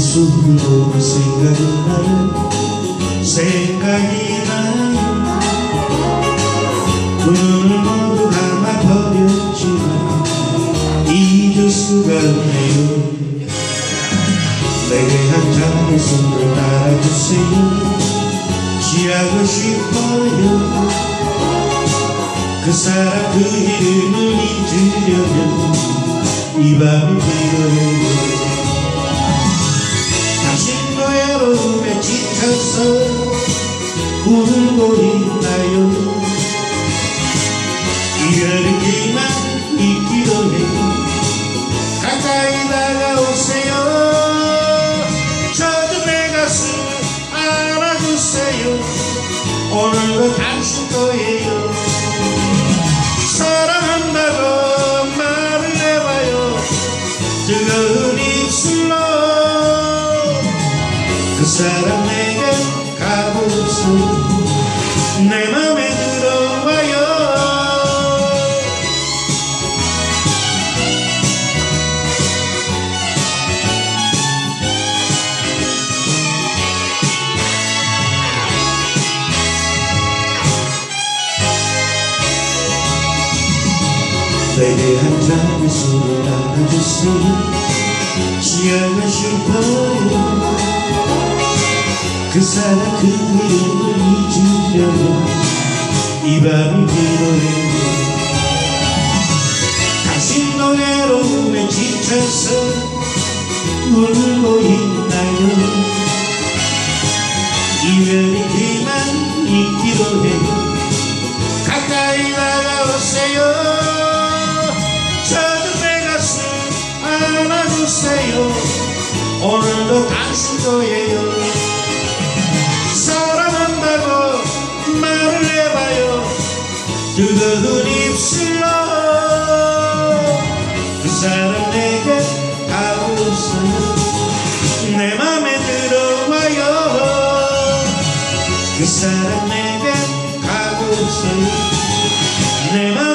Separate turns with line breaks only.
술로 생각이 나요? 생각이 나요? 눈을 모두 감아버렸지만 잊을 수가 없네요. 내게 한 잔의 술을 따라주세요. 취하고 싶어요. 그 사람 그 이름을 잊으려면 이 밤이 필요해요 외로움에 지쳐서 울고 있나요? 이별이기만 있기로 해요 가까이 다가오세요. 저도 내 가슴 안아주세요. 오늘도 당신 거예요 가고 있어 내 맘에 들어와요. 내게 한 잔의 술을 안아주세요. 취하고 싶어요 그 사람 그 이름을 잊으려면 이 밤이 필요해요 당신도 외로움에 지쳐서 울고 있나요 이별이 그만 있기로 해요 가까이 다가오세요. 저도 내 가슴 안아주세요. 오늘도 당신 거예요 뜨거운 입술로 그 사람 내게 있어요 내 맘에 들어와요. 그 사람 내게 가고 있어요 내 맘에